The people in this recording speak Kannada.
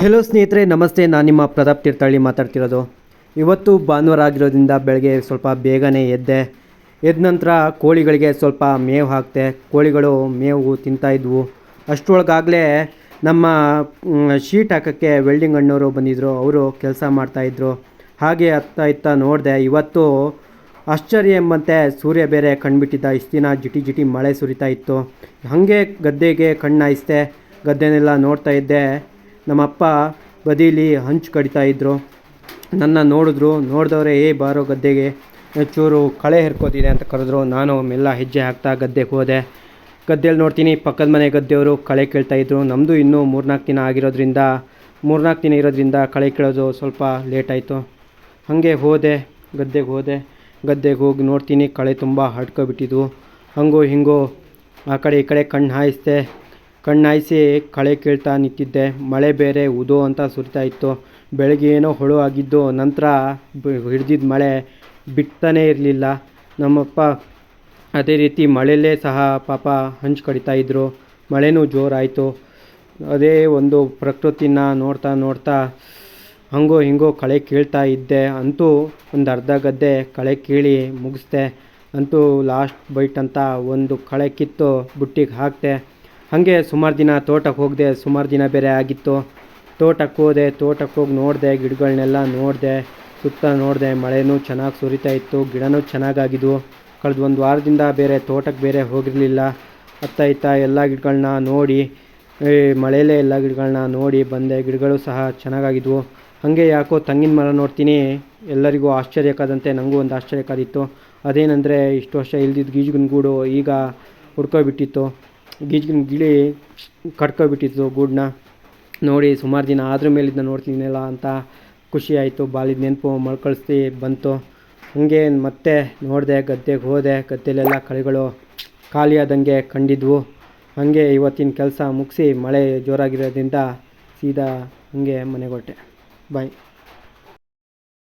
ಹೆಲೋ ಸ್ನೇಹಿತರೆ, ನಮಸ್ತೆ. ನಾನು ನಿಮ್ಮ ಪ್ರತಾಪ್ ತೀರ್ಥಹಳ್ಳಿ ಮಾತಾಡ್ತಿರೋದು. ಇವತ್ತು ಭಾನುವಾರ ಆಗಿರೋದ್ರಿಂದ ಬೆಳಗ್ಗೆ ಸ್ವಲ್ಪ ಬೇಗನೆ ಎದ್ದೆ. ಎದ್ದ ನಂತರ ಕೋಳಿಗಳಿಗೆ ಸ್ವಲ್ಪ ಮೇವು ಹಾಕ್ತೆ ಕೋಳಿಗಳು ಮೇವು ತಿಂತಾಯಿದ್ವು ಅಷ್ಟರೊಳಗಾಗಲೇ ನಮ್ಮ ಶೀಟ್ ಹಾಕೋಕ್ಕೆ ವೆಲ್ಡಿಂಗ್ ಅಣ್ಣವರು ಬಂದಿದ್ದರು ಅವರು ಕೆಲಸ ಮಾಡ್ತಾಯಿದ್ರು ಹಾಗೆ ಹತ್ತ ಇತ್ತ ನೋಡಿದೆ. ಇವತ್ತು ಆಶ್ಚರ್ಯ ಎಂಬಂತೆ ಸೂರ್ಯ ಬೇರೆ ಕಣ್ಬಿಟ್ಟಿದ್ದ ಇಷ್ಟು ದಿನ ಜಿಟಿ ಜಿಟಿ ಮಳೆ ಸುರಿತಾ ಇತ್ತು. ಹಾಗೆ ಗದ್ದೆಗೆ ಕಣ್ಣಾಯಿಸ್ದೆ ಗದ್ದೆನೆಲ್ಲ ನೋಡ್ತಾ ಇದ್ದೆ. ನಮ್ಮಪ್ಪ ಬದೀಲಿ ಹಂಚು ಕಡಿತಾ ಇದ್ದರು ನನ್ನ ನೋಡಿದ್ರು, ನೋಡಿದವ್ರೆ, ಏ, ಬಾರೋ ಗದ್ದೆಗೆ. ಚೂರು ಕಳೆ ಹೆರ್ಕೋತಿದೆ ಅಂತ ಕರೆದ್ರು. ನಾನು ಮೆಲ್ಲ ಹೆಜ್ಜೆ ಹಾಕ್ತಾ ಗದ್ದೆಗೆ ಹೋದೆ. ಗದ್ದೆಯಲ್ಲಿ ನೋಡ್ತೀನಿ, ಪಕ್ಕದ ಮನೆ ಗದ್ದೆಯವರು ಕಳೆ ಕೇಳ್ತಾ ಇದ್ರು. ನಮ್ಮದು ಇನ್ನೂ ಮೂರ್ನಾಲ್ಕು ದಿನ ಆಗಿರೋದ್ರಿಂದ ಮೂರ್ನಾಲ್ಕು ದಿನ ಇರೋದ್ರಿಂದ ಕಳೆ ಕೇಳೋದು ಸ್ವಲ್ಪ ಲೇಟ್ ಆಯಿತು. ಹಾಗೆ ಹೋದೆ, ಗದ್ದೆಗೆ ಹೋದೆ. ಗದ್ದೆಗೆ ಹೋಗಿ ನೋಡ್ತೀನಿ, ಕಳೆ ತುಂಬ ಹಡ್ಕೊಬಿಟ್ಟಿದ್ವು ಹಂಗೋ, ಹಿಂಗೋ, ಆ ಕಡೆ ಈ ಕಡೆ ಕಣ್ಣು ಹಾಯಿಸ್ದೆ. ಕಣ್ಣು ಹಾಯಿಸಿ ಕಳೆ ಕೀಳ್ತಾ ನಿಂತಿದ್ದೆ. ಮಳೆ ಬೇರೆ, ಉದೋ ಅಂತ ಸುರಿತಾ ಇತ್ತು. ಬೆಳಗ್ಗೆ ಏನೋ ಹೊಳು ಆಗಿದ್ದು ನಂತರ ಹಿಡ್ದಿದ್ದ ಮಳೆ ಬಿಡ್ತಾನೇ ಇರಲಿಲ್ಲ. ನಮ್ಮಪ್ಪ ಅದೇ ರೀತಿ ಮಳೆಯಲ್ಲೇ ಸಹ ಪಾಪ ಹಂಚು ಕಡಿತಾ ಇದ್ದರು ಮಳೆನೂ ಜೋರಾಯಿತು. ಅದೇ ಒಂದು ಪ್ರಕೃತಿನ ನೋಡ್ತಾ ನೋಡ್ತಾ ಹಂಗೋ ಹಿಂಗೋ ಕಳೆ ಕೀಳ್ತಾ ಇದ್ದೆ. ಅಂತೂ ಒಂದು ಅರ್ಧ ಗದ್ದೆ ಕಳೆ ಕೀಳಿ ಮುಗಿಸ್ದೆ. ಅಂತೂ ಲಾಸ್ಟ್ ಬೈಟ್ ಅಂತ ಒಂದು ಕಳೆ ಕಿತ್ತು ಬುಟ್ಟಿಗೆ ಹಾಕಿದೆ. ಹಾಗೆ ಸುಮಾರು ದಿನ ತೋಟಕ್ಕೆ ಹೋಗದೆ, ಸುಮಾರು ದಿನ ಬೇರೆ ಆಗಿತ್ತು. ತೋಟಕ್ಕೆ ಹೋದೆ ತೋಟಕ್ಕೆ ಹೋಗಿ ನೋಡಿದೆ ಗಿಡಗಳನ್ನೆಲ್ಲ ನೋಡಿದೆ, ಸುತ್ತ ನೋಡಿದೆ, ಮಳೆನೂ ಚೆನ್ನಾಗಿ ಸುರಿತಾ ಇತ್ತು, ಗಿಡನೂ ಚೆನ್ನಾಗಾಗಿದ್ವು. ಕಳೆದ ಒಂದು ವಾರದಿಂದ ಬೇರೆ ತೋಟಕ್ಕೆ ಬೇರೆ ಹೋಗಿರಲಿಲ್ಲ. ಅತ್ತ ಇತ್ತ ಎಲ್ಲ ಗಿಡಗಳನ್ನ ನೋಡಿ ಮಳೆಯಲ್ಲೇ ಎಲ್ಲ ಗಿಡಗಳನ್ನ ನೋಡಿ ಬಂದೆ. ಗಿಡಗಳು ಸಹ ಚೆನ್ನಾಗಾಗಿದ್ವು. ಹಾಗೆ ಯಾಕೋ ತಂಗಿನ ಮರ ನೋಡ್ತೀನಿ. ಎಲ್ಲರಿಗೂ ಆಶ್ಚರ್ಯಕ್ಕಾದಂತೆ ನನಗೂ ಒಂದು ಆಶ್ಚರ್ಯಕ್ಕಾದಿತ್ತು ಅದೇನೆಂದರೆ ಇಷ್ಟು ವರ್ಷ ಇಲ್ದಿದ್ದ ಗೀಜುಗನ್ಗೂಡು ಗೂಡು ಈಗ ಹುಡ್ಕೊಬಿಟ್ಟಿತ್ತು. ಗೀಜ್ಗಿನ ಗಿಳಿ ಕಡ್ಕೊಬಿಟ್ಟಿತ್ತು ಗೂಡನ್ನ. ನೋಡಿ, ಸುಮಾರು ದಿನ ಆದ್ರ ಮೇಲಿದ್ದ ನೋಡ್ತಿದ್ದೀನಲ್ಲ ಅಂತ ಖುಷಿ ಆಯಿತು. ಬಾಲ್ಯದ ನೆನಪು ಮಳ್ಕಳಿಸ್ತಿ ಬಂತು. ಹಾಗೆ ಮತ್ತೆ ನೋಡಿದೆ, ಗದ್ದೆಗೆ ಹೋದೆ, ಗದ್ದೆಲೆಲ್ಲ ಕಳೆಗಳು ಖಾಲಿಯಾದಂಗೆ ಕಂಡಿದ್ವು. ಹಾಗೆ ಇವತ್ತಿನ ಕೆಲಸ ಮುಗಿಸಿ ಮಳೆ ಜೋರಾಗಿರೋದ್ರಿಂದ ಸೀದಾ ಹಾಗೆ ಮನೆಗೆ ಬಾಯ್.